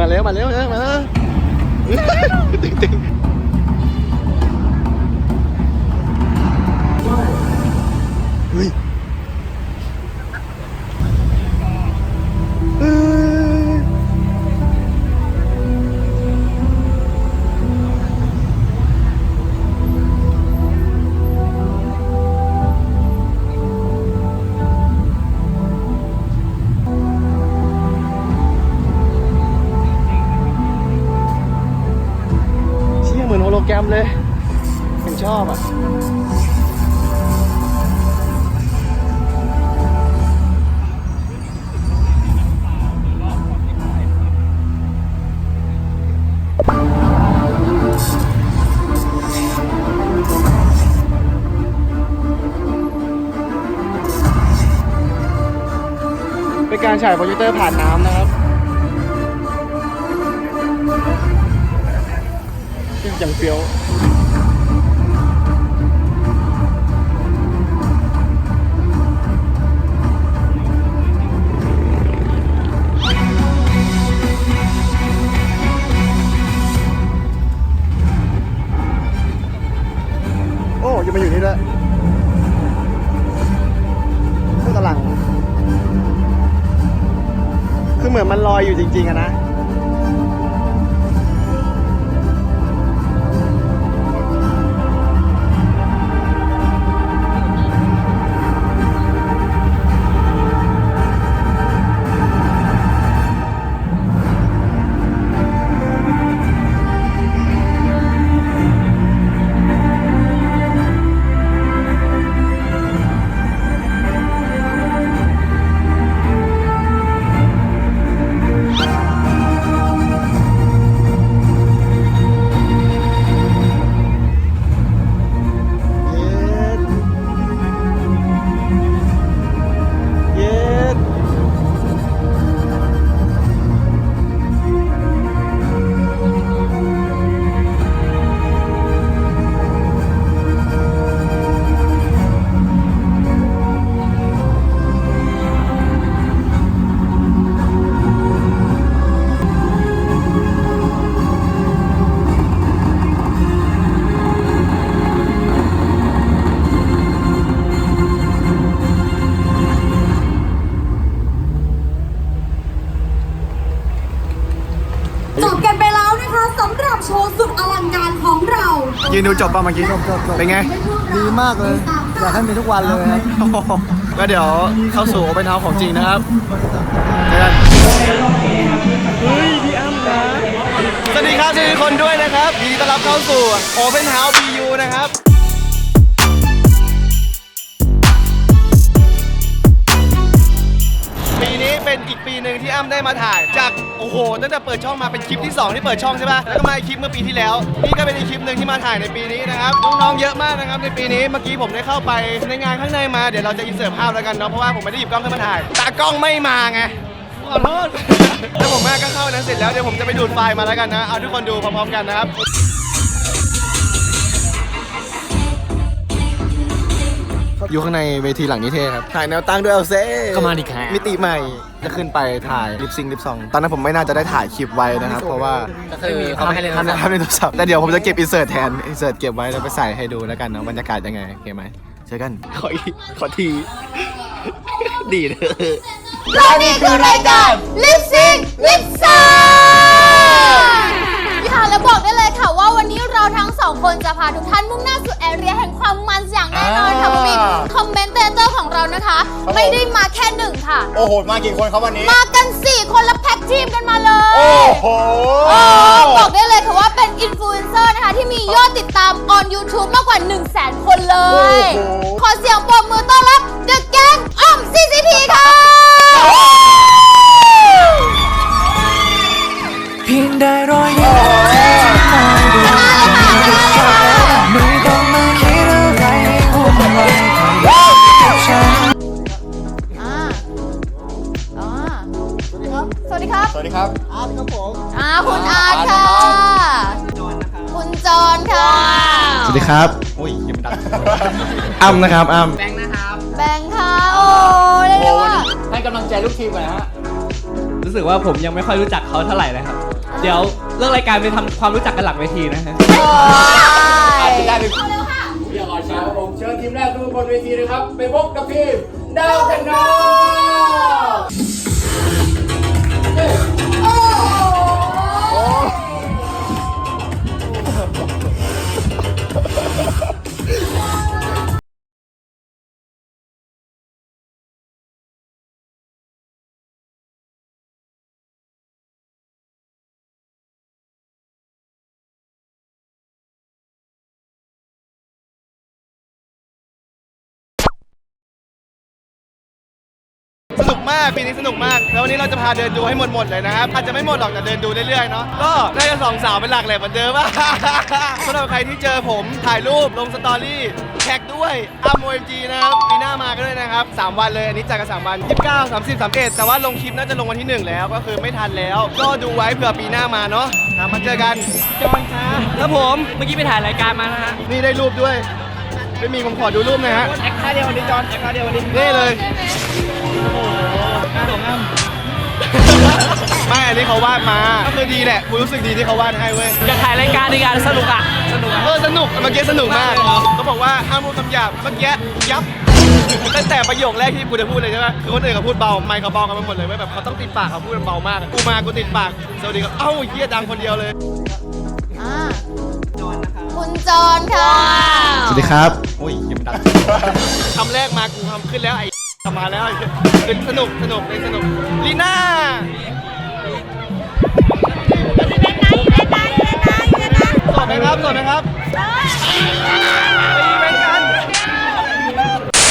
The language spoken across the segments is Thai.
มาแล้วมาแล้วนะมาตึงตึงเฮ้ย ชี่ยเลแกรมเลยผมชอบอะเป็นการฉายโปรเจคเตอร์ผ่านน้ำนะครับ อย่างเฟี้ยวโอ้ยังมาอยู่นี่ด้วยเพื่อกำลัง คือเหมือนมันลอยอยู่จริงๆอะนะ นดูจบป่ะเมื่อกี้จบจบจบเป็นไง ดีมากเลย อยากให้มีทุกวันเลยครับก็เดี๋ยวเข้าสู่เป็นเท้าของจริงนะครับเจอกันเฮ้ยพี่อ้ำนะสวัสดีครับสวัสดีทุกคนด้วยนะครับยินดีต้อนรับเข้าสู่ Open House BU นะครับ ปีหนึ่งที่อ้ำได้มาถ่าย จากโอ้โหตั้งแต่เปิดช่องมาเป็นคลิปที่ 2 ที่เปิดช่องใช่ปะแล้วก็มาอีกคลิปเมื่อปีที่แล้ว นี่ก็เป็นอีกคลิปหนึ่งที่มาถ่ายในปีนี้นะครับน้องๆเยอะมากนะครับในปีนี้เมื่อกี้ผมได้เข้าไปในงานข้างในมาเดี๋ยวเราจะอินเสิร์ตภาพแล้วกันเนาะเพราะว่าผมไม่ได้หยิบกล้องขึ้นมาถ่ายตากล้องไม่มาไงขอโทษแล้วผมแม่ก็เข้านั้นเสร็จแล้วเดี๋ยวผมจะไปดูดไฟล์มาแล้วกันนะเอาทุกคนดูพร้อมๆกันนะครับ อยู่ข้างในเวทีหลังนิเทศครับ ถ่ายแนวตั้งด้วยเอาเซ่เข้ามาดิครับ มิติใหม่จะขึ้นไปถ่ายลิปซิงลิปซอง ตอนนั้นผมไม่น่าจะได้ถ่ายคลิปไว้นะครับ เพราะว่าก็คือเขาไม่ให้เล่นโทรศัพท์ห้ามเล่นโทรศัพท์แต่เดี๋ยวผมจะเก็บอินเสิร์ตแทน อินเสิร์ตเก็บไว้แล้วไปใส่ให้ดูแล้วกันเนาะบรรยากาศยังไงโอเคไหมเจอกันขออีกขอที ดีเลย และนี่คือรายการ Lip Sync Lip Song ค่ะและบอกได้เลยค่ะว่าวันนี้เราทั้งสองคนจะพาทุกท่านมุ่งหน้าสู่แอเรียแห่งความมันอย่างแน่นอนค่ะคุณบิ๊กคอมเมนเตเตอร์ของเรานะคะไม่ได้มาแค่หนึ่งค่ะ โอ้โห มากี่คนครับวันนี้ มากัน 4 คนและแพ็กทีมกันมาเลยโอ้โห เออบอกได้เลยค่ะว่าเป็นอินฟลูเอนเซอร์นะคะ ที่มียอดติดตาม on YouTube มากกว่า 1 0 0 0 0แสนคนเลย โอ้โห ขอเสียงปรบมือต้อนรับ The Gang อ้อม CCP ค่ะาร์ตค่ะ คุณจอนค่ะ สวัสดีครับอุ้ยยังดังอ้ำนะครับอ้ำแบงค์ค่ะ โอ้ได้เลยว่าให้กำลังใจลูกทีมก่อนนะฮะ รู้สึกว่าผมยังไม่ค่อยรู้จักเขาเท่าไหร่เลยครับ เดี๋ยวเลิกรายการไปทำความรู้จักกันหลังเวทีนะฮะได้เลยค่ะอย่าอ่อนช้าครับผมเชิญทีมแรกทุกคนบนเวทีนะครับ ไปพบกับทีมดาวกันนอ สนุกมากปีนี้สนุกมาก แล้ววันนี้เราจะพาเดินดูให้หมดหมดๆเลยนะครับอาจจะไม่หมดหรอกแต่เดินดูเรื่อยๆเนาะก็น่าจะสองสาวเป็นหลักแหละเหมือนเดิมสำหรับใครที่เจอผมถ่ายรูปลงสตอรี่แท็กด้วยอ้ำโอเอ็มจีนะครับปีหน้ามากันด้วยนะครับ 3 วันเลย อันนี้จัดกัน3วัน 29 30 31 แต่ว่าลงคลิปน่าจะลงวันที่ 1 แล้วก็คือไม่ทันแล้ว ก็ดูไว้เผื่อปีหน้ามาเนาะครับมาเจอกันจอนค่ะครับผมเมื่อกี้ไปถ่ายรายการมานะฮะนี่ได้รูปด้วยไม่มีผมขอดูรูปหนะฮะแอคท่าเดียววันนี้จอนแอคท่าเดียววันนี้นี่เลย หน้าสองงามไม่อันนี้เขาวาดมาก็คือดีแหละกูรู้สึกดีที่เขาวาดให้เว้ยอยากถ่ายรายการดีกันสนุกอะ สนุกอะเออสนุกเมื่อกี้สนุกมากมากเลยเหรอเขาบอกว่าห้ามพูดคำหยาบเมื่อกี้ยับตั้งแต่ประโยคแรกที่กูจะพูดเลยใช่ไหมคือคนอื่นเขาพูดเบาไม่เขาเบากันไปหมดเลยเว้ยแบบเขาต้องติดปากเขาพูดเบามากกูมากูติดปากสวัสดีครับเอ้าเฮียดังคนเดียวเลยอ่าคุณจอนค่ะ สวัสดีครับ โอ้ยยังดังคำแรกมากูทำขึ้นแล้วไอ้ทำ มาแล้วเป็นสนุกสนุกเลยสนุกลีน่าสดไหมครับสดไหมครับไปเป็นกัน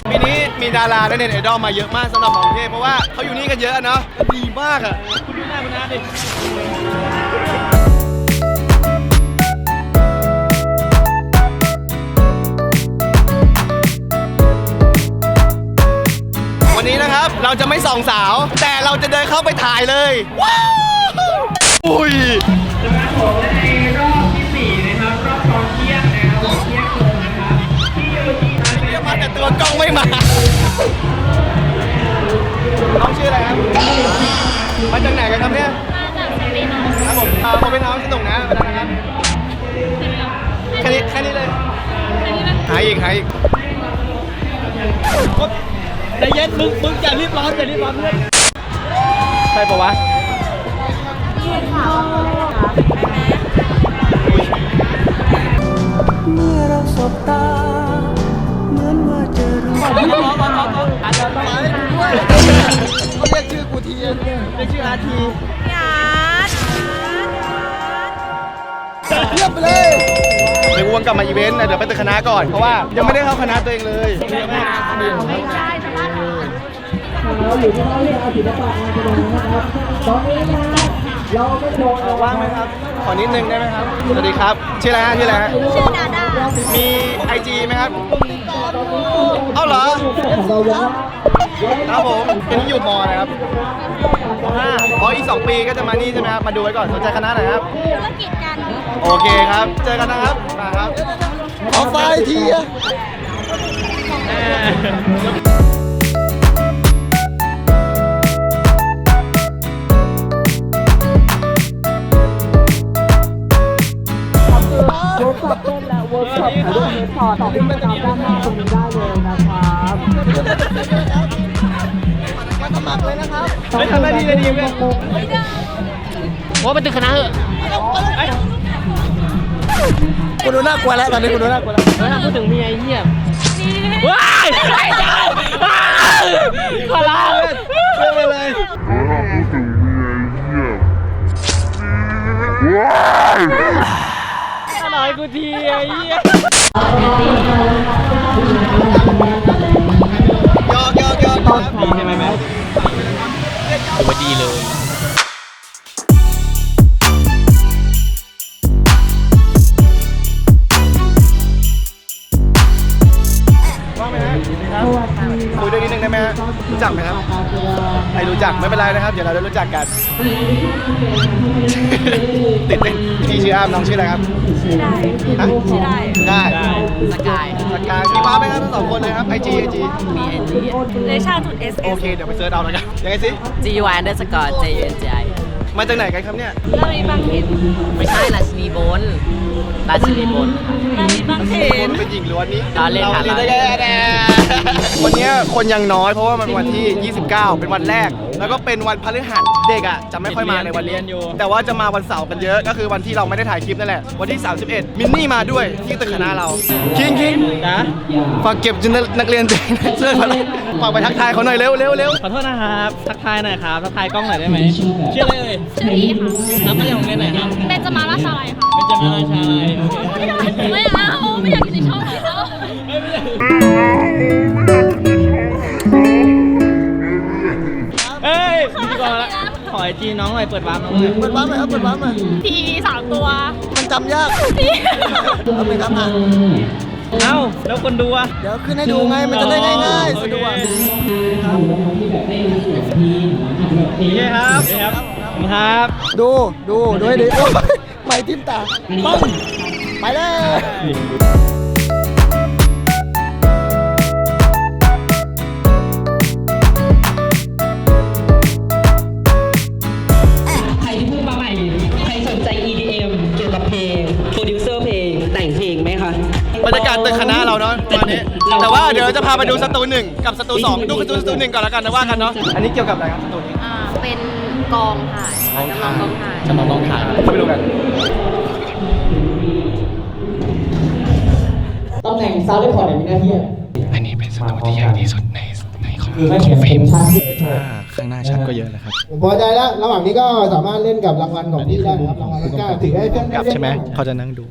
ปีนี้มีดาราและเน็ตไอดอลมาเยอะมากสำหรับของเทพเพราะว่าเขาอยู่นี่กันเยอะเนาะดีมากอะคุณดูหน้าคุณน้าดิ นี้นะครับ เราจะไม่ส่องสาว แต่เราจะเดินเข้าไปถ่ายเลยว้าวอุ้ยเรียกมาแต่ตัวกล้องไม่มาน้องชื่ออะไรครับ ใช่ปะวะเมื่อเราสบตาเหมือนว่าจะรู้ เขาเรียกชื่อกูทีเรียกชื่ออาทีเรียบไปเลย เดี๋ยวกูวนกลับมาอีเวนต์นะเดี๋ยวไปตึกคณะก่อน เพราะว่ายังไม่ได้เข้าคณะตัวเองเลย ว่างไหมครับ ขอนิดนึงได้ไหมครับ สวัสดีครับ ชื่ออะไรฮะ ชื่ออะไรฮะ ชื่อดาดามีไอจีไหมครับ เอ้าเหรอครับผมเป็นที่อยู่มอนะครับมห้าอ๋ออีกสองปีก็จะมานี่ใช่ไหมครับ มาดูไว้ก่อน สนใจคณะไหนครับ ธุรกิจกันโอเคครับ เจอกันนะครับมาครับขอไฟทีอะมาสมัครเลยนะครับไม่ทำหน้าที่เลยดีเลยว่าเป็นตึกคณะเหอะกูดูน่ากลัวแล้วตอนนี้กูดูน่ากลัวแล้วเออพูดถึงเมียไอ้เหี้ยว้ายไอ้เจ้าขอลาเรื่องไปเลยหน่อย กูทีไอ้เหี้ยยอกยอกยอกครับดีใช่ไหมแม่ถือว่าดีเลยว่าไหมฮะครับคุยด้วยนิดนึงได้ไหมฮะรู้จักไหมครับไม่รู้จักไม่เป็นไรนะครับ เดี๋ยวเราได้รู้จักกัน ติดเต้นพี่ชื่ออ้ามน้องชื่ออะไรครับ เลชาจุดเอสโอเค เดี๋ยวไปเซิร์ชเอาแล้วกันยังไงสิ G U I underscore J U N J I มาจากไหนกันครับเนี่ยลาลีบางเขนไม่ใช่ราชินีบนราชินีบนลาลีบางเขคนนเป็นหญิงล้วนนี้ล้อเล่นค่ะได้ล้อเล่แค่นแน่วันเนี้ยคนยังน้อยเพราะว่ามันเป็นวันที่ 29 เป็นวันแรก แล้วก็เป็นวันพฤหัสเด็กอะจะไม่ค่อยมาในวันนี้แต่ว่าจะมาวันเสาร์กันเยอะ ก็คือวันที่เราไม่ได้ถ่ายคลิปนั่นแหละ วันที่ 31 มินนี่มาด้วยที่ตึกคณะเรา คิงคิงนะฝากเก็บจนนักเรียนเด็กในเสื้อมาฝากไปทักทายเขาหน่อยเร็วเร็วเร็วขอโทษนะครับ ทักทายหน่อยครับ ทักทายกล้องหน่อยได้ไหมชื่ออะไรเอ่ยชื่ออีค่ะรับมาจากโรงเรียนไหนครับเป็นจะมาราชาลัยค่ะเป็นจมาราชาลัยโอเคไม่เอาไม่อยากอยู่ในช่องเลย อไอจีน้องหน่อยเปิดวาร์ปน้องหน่อยเปิดบ้านหน่อยครับเปิดบ้านหน่อยทีสามตัวมันจำยากทีเอาไปครับอะเอ้าแล้วคนดูอะเดี๋ยวขึ้นให้ดูไงมันจะได้ง่ายๆโอสะเคดวกโอเคครับโอเคครับขอบคุณครับดูดูดูให้ดีโอ้ยไม่ทิ่มตาปังไปเลย ณะเราเนาะประมาณนี้แต่ว่าเดี๋ยวเราจะพาไปดูสตูหนึ่งกับสตูสองดูสตูสตูหนึ่งก่อนแล้วกันนะว่ากันเนาะอันนี้เกี่ยวกับอะไรครับสตูนี้อ่าเป็นกองถ่ายจำลองกองถ่ายจะมาลองถ่ายเข้าไปดูกันตำแหน่งซาวด์เรคคอร์ดมีหน้าที่อะไรอันนี้เป็นสตูที่ใหญ่ที่สุดในในของคือไม่เขียนเพลงชัดข้างหน้าชัดก็เยอะแล้วครับผมพอใจแล้วระหว่างนี้ก็สามารถเล่นกับรางวัลของพี่ได้นะครับรางวัลละก้าถือให้เพื่อนกลับเล่นใช่ไหมบ้างเขาจะนั่งดู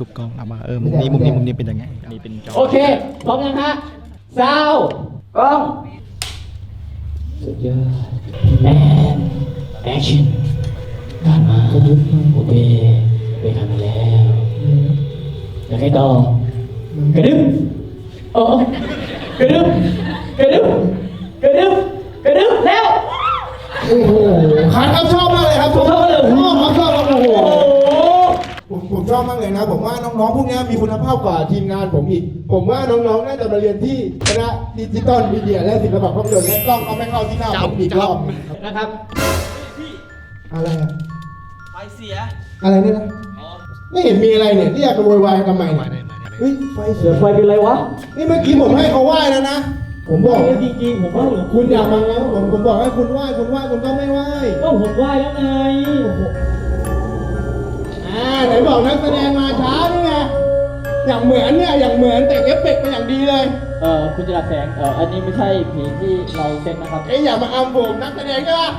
ทุกๆกล้องเอามาเออมุมนี้มุมนี้มุมนี้เป็นยังไงนี่เป็นจอโอเคพร้อมยังฮะซาวด์กล้องสุดยอดแมนแอคชั่นการมาโอเคไปทำมาแล้วแล้วใครต่อกระดึ๊บโอ้กระดึ๊บกระดึ๊บกระดึ๊บกระดึ๊บแล้วโอ้โหขาดครับชอบมากเลยครับผมชอบเลยชอบครับชอบครับโอ้โห โอ้โห ผมผม ชอบมากเลยนะ ผมว่าน้องๆพวกนี้มีคุณภาพกว่าทีมงานผมอีก ผมว่าน้องๆน่าจะมาเรียนที่คณะดิจิตอลมีเดียและศิลปะภาพยนตร์และกล้องเอาไม่เข้าที่หน้าผมอีกรอบนะครับอะไรอะไฟเสีย อะไรเนี่ยนะไม่เห็นมีอะไรเนี่ยที่อยากจะโวยวายทำไมเนี่ยเฮ้ยไฟเสืเสืออไฟเป็นไรวะนี่เมื่อกี้ผมให้เขาไหว้แล้วนะผมบอกจริงจริงๆผมว่าหลวงคุณอย่ามาแล้วผมผมบอกให้คุณไหว้คุณไหว้คุณก็ไม่ไหว้ก็ผมไหว้แล้วไงอ่า ไหนบอกนักแสดงมาช้านี่ไงอย่างเหมือนเนี่ยอย่างเหมือนแต่งเอฟเฟกต์มาอย่างดีเลยเออคุณจรัสแสงเอออันนี้ไม่ใช่เพลงที่เราเซ็นนะครับ เอ้ยอย่ามาอำผมนักแสดงใช่ปะ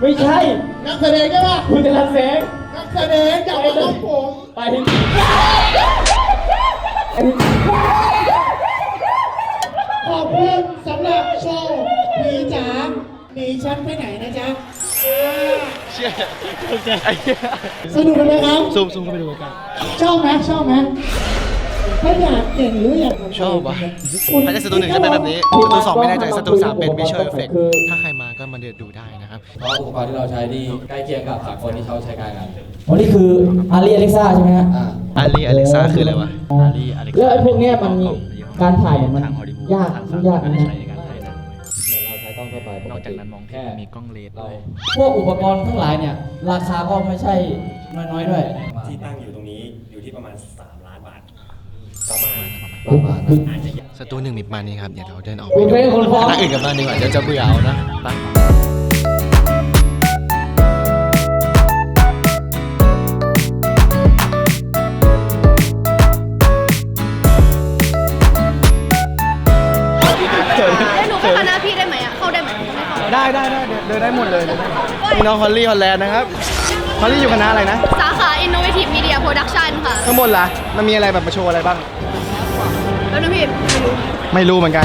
ไม่ใช่ นักแสดงใช่ปะคุณจรัสแสงนักแสดงอย่ามาอำผมไปถึงขอบคุณสำหรับโชว์หนีจ๋าหนีฉันไปไหนนะจ๊ะ เชี่ยไอ้เหี้ยสนุกไหมครับ ซูมซูมเข้าไปดูกัน ชอบไหมชอบไหมถ้าอยากเก่งหรืออยากชอบว่ะ ถ้าจะสตูหนึ่งจะเป็นแบบนี้สตูสองไม่แน่ใจสตูสามเป็น visual effect ถ้าใครมาก็มาเดินดูได้นะครับ เพราะอุปกรณ์ที่เราใช้ที่ใกล้เคียงกับสากลที่เขาใช้การกันวันนี้คืออารีอเล็กซ่าใช่ไหมฮะอาอาลีอเล็กซ่าคืออะไรวะอาลีอเล็กแล้วไอ้พวกเนี้ยมันการถ่ายมันยากมันยากนะ ทั่วไปปนอกจากนั้นมองเห็นมีกล้องเลนส์เราด้วย พวกอุปกรณ์ทั้งหลายเนี่ย ราคาก็ไม่ใช่น้อยๆด้วยที่ตั้งอยู่ตรงนี้อยู่ที่ประมาณ 3 ล้านบาท ประมาณ ประมาณนั้น สตูหนึ่งมีประมาณนี้ครับ เดี๋ยวเราเดินออกคุไปณดูเป็นคนฟ้องทางอื่นกันบ้างดีกว่าเดี๋ยวจะเบื่อเอานะไป หมดเลยนี่น้องฮอลลี่ฮอลแลนด์นะครับฮอลลี่อยู่คณะอะไรนะ สาขา Innovative Media Production ค่ะข้างบนล่ะ มันมีอะไรแบบมาโชว์อะไรบ้าง แล้วนะพี่ ไม่รู้ไม่รู้เหมือนกัน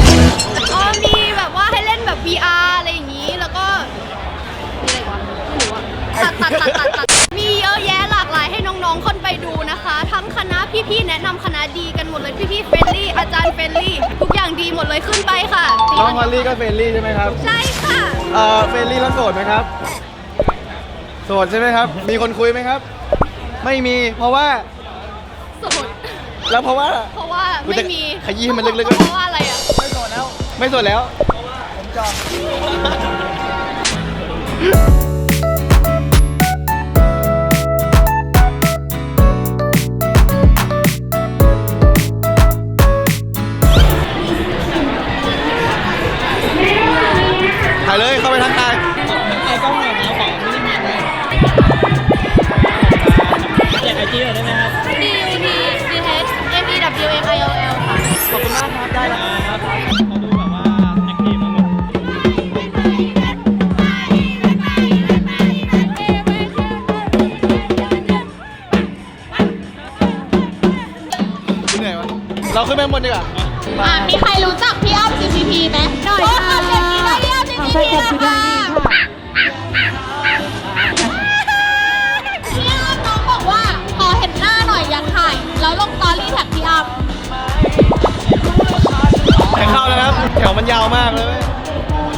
ย่างดีหมดเลยขึ้นไปค่ะน้องฮอลลี่ก็เฟรนลี่ใช่ไหมครับ ใช่ค่ะ เอ่อเฟรนลี่แล้วโสดไหมครับ โสดใช่ไหมครับ มีคนคุยไหมครับ ไม่มี เพราะว่า โสด แล้วเพราะว่า เพราะว่าไม่มีขยี้ให้มันลึกๆ เพราะว่าอะไรอะ ไม่โสดแล้ว ไม่โสดแล้วผมจอง ดีกว่าอะมีใครรู้จักพี่อ้ำ GPP ไหมหน่อยค่ะเด็กนี้ได้พี่อ้ำ GPP นะคะพี่อ้ำน้องบอกว่าขอเห็นหน้าหน่อยอยากถ่าย แล้วลงตอรี่แท็กพี่อ้ำแต่เข้าแล้วครับ แถวมันยาวมากเลย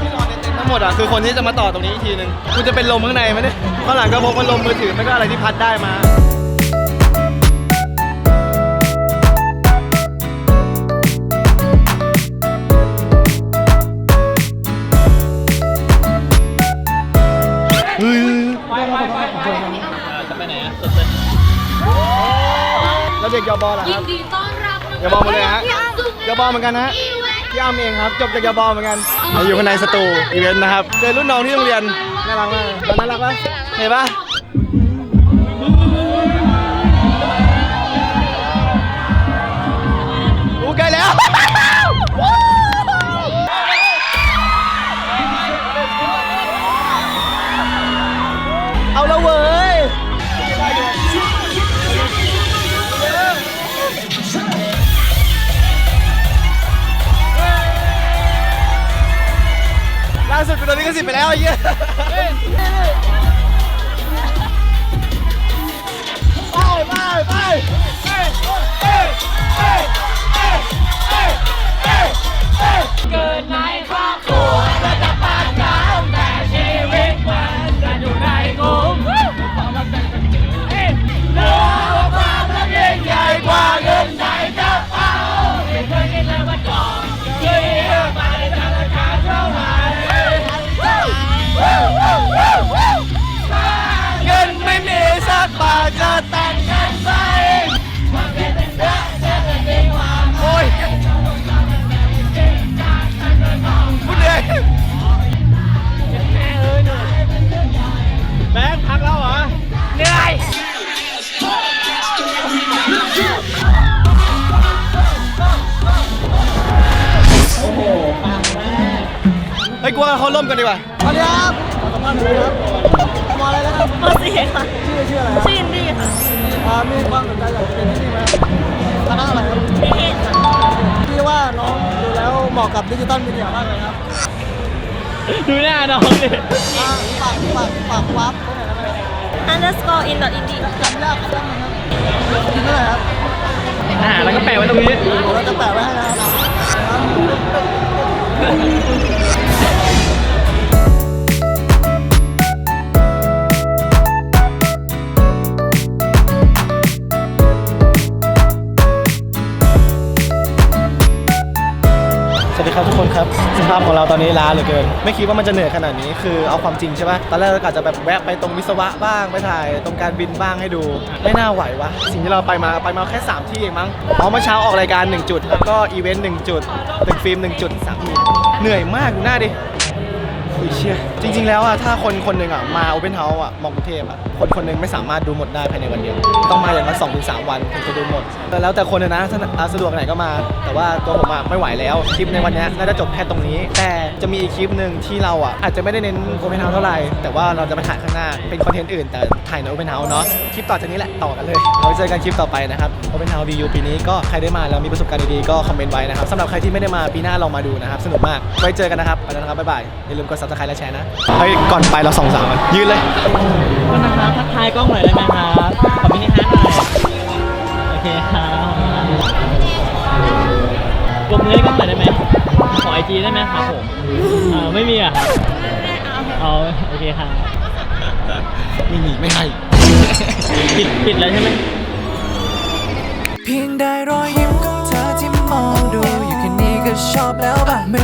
ที่นอนในเต็นท์ทั้งหมดอะคือคนที่จะมาต่อตรงนี้อีกทีหนึงกูจะเป็นลมข้างในไหมเนี่ยข้างหลังก็พกพัดลมมือถือไม่ก็อะไรที่พัดได้มา เด็กยอบอลล่ะคยิรันบ ดีต้อนรับน้งอย่าบอกมาเลยฮะพี่อ้ำจุ๊บยอบอลเหมือนกันนะอีเวนต์พี่อ้ำเองครับจบจากยอบอลเหมือนกันมาอยู่ข้างในสตูอีเวนต์นะครับ เจอรุ่นน้องที่โรงเรียน น่ารักมากตอนน่ารักปะเห็นปะอู้ใกล้แล้ว สุดกูโดนลิขสิทธิ์ไปแล้วไอ้เหี้ยไปไปไปเจะแต่งงานไปโอ้ยพูดเลยแบงค์พักแล้วเหรอเหนื่อยเฮ้ยกูว่าเขาล่มกันดีกว่า สวัสดีครับขอบคุณครับมาอะไรนะครับมสี่ค่ะ ชื่อชื่ออะไรครับ ชื่ออินดี้ ค่ะอ่ามีความสนใจอยากจะเป็นที่นี่ไหมคณะอะไรครับนิเทศค่ะพี่ว่าน้องดูแล้วเหมาะกับดิจิตอลมีเดียมากเลยครับดูหน้าน้องดิอ่าฝากฝากฝากวาร์ปไว้หน่อยได้ไหม underscore in dot indie จำยากจำไหมครับกินเท่าไหร่ครับอ่าแล้วก็แปะไว้ตรงนี้เราจะแปะไว้ให้นะครับ ภาพของเราตอนนี้ล้าเหลือเกิน ไม่คิดว่ามันจะเหนื่อยขนาดนี้ คือเอาความจริงใช่ปะตอนแรกเรากะจะแบบแวะไปตรงวิศวะบ้างไปถ่าย ตรงการบินบ้างให้ดู ไม่น่าไหววะสิ่งที่เราไปมาไปมาแค่ 3 ที่เองมั้งเอาเมื่อเช้าออกรายการ 1 จุด แล้วก็อีเวนต์1จุด ตึกฟิล์ม1จุดสามจุดเหนื่อยมากดูหน้าดิ อุ้ยเชี่ยจริง ๆ แล้วอะถ้าคนคนหนึ่งอะมาโอเ n นเฮาส์อะมองกรุงเทพอะคนคนหนึ่งไม่สามารถดูหมดได้ภายในวันเดียว ต้องมาอย่างน้อยสองถึงสามวันถึงจะดูหมดแต่แล้วแต่คนนะถ้าอะสะดวกไหนก็มา แต่ว่าตัวผมอะไม่ไหวแล้ว คลิปในวันเนี้ยน่าจะจบแค่ตรงนี้ แต่จะมีอีกคลิปหนึ่งที่เราอะอาจจะไม่ได้เน้นโอเ n นเฮาส์เท่าไหร่ แต่ว่าเราจะไปถ่ายข้างหน้า เป็นคอนเทนต์อื่นแต่ถ่ายในโอเ n นเฮาส์เนาะ คลิปต่อจากนี้แหละต่อกันเลยเราเจอกันคลิปต่อไปนะครับโอเ n นเฮาส์ VU ปีนี้ก็ใครได้มาแล้วมีประสบการณ์ดีๆก็คอมเมนต์ไว้นะครับสำหรับใครที่ไม่ได้มาปีหน้าลองมาดูนะครับสนุกมากไว้เจอกันนะครับไปแล้วนะครับบ๊ายบายอย่าลืมกด subscribe และแชร์นะเฮ้ยก่อนไปเราสองสามกันยืนเลยก็นะครับทักทายกล้องหน่อยได้ไหมครับขอมินิฮาร์ดหน่อยโอเคครับกดมือให้กล้องหน่อยได้ไหมขอไอจีได้ไหมครับผมอ่าไม่มีอะครับเอาโอเคครับไม่มีไม่ให้ปิดปิดแล้วใช่ไหมเพียงได้รอยยิ้มของเธอที่มองดูอยู่แค่นี้ก็ชอบแล้วแบบไม่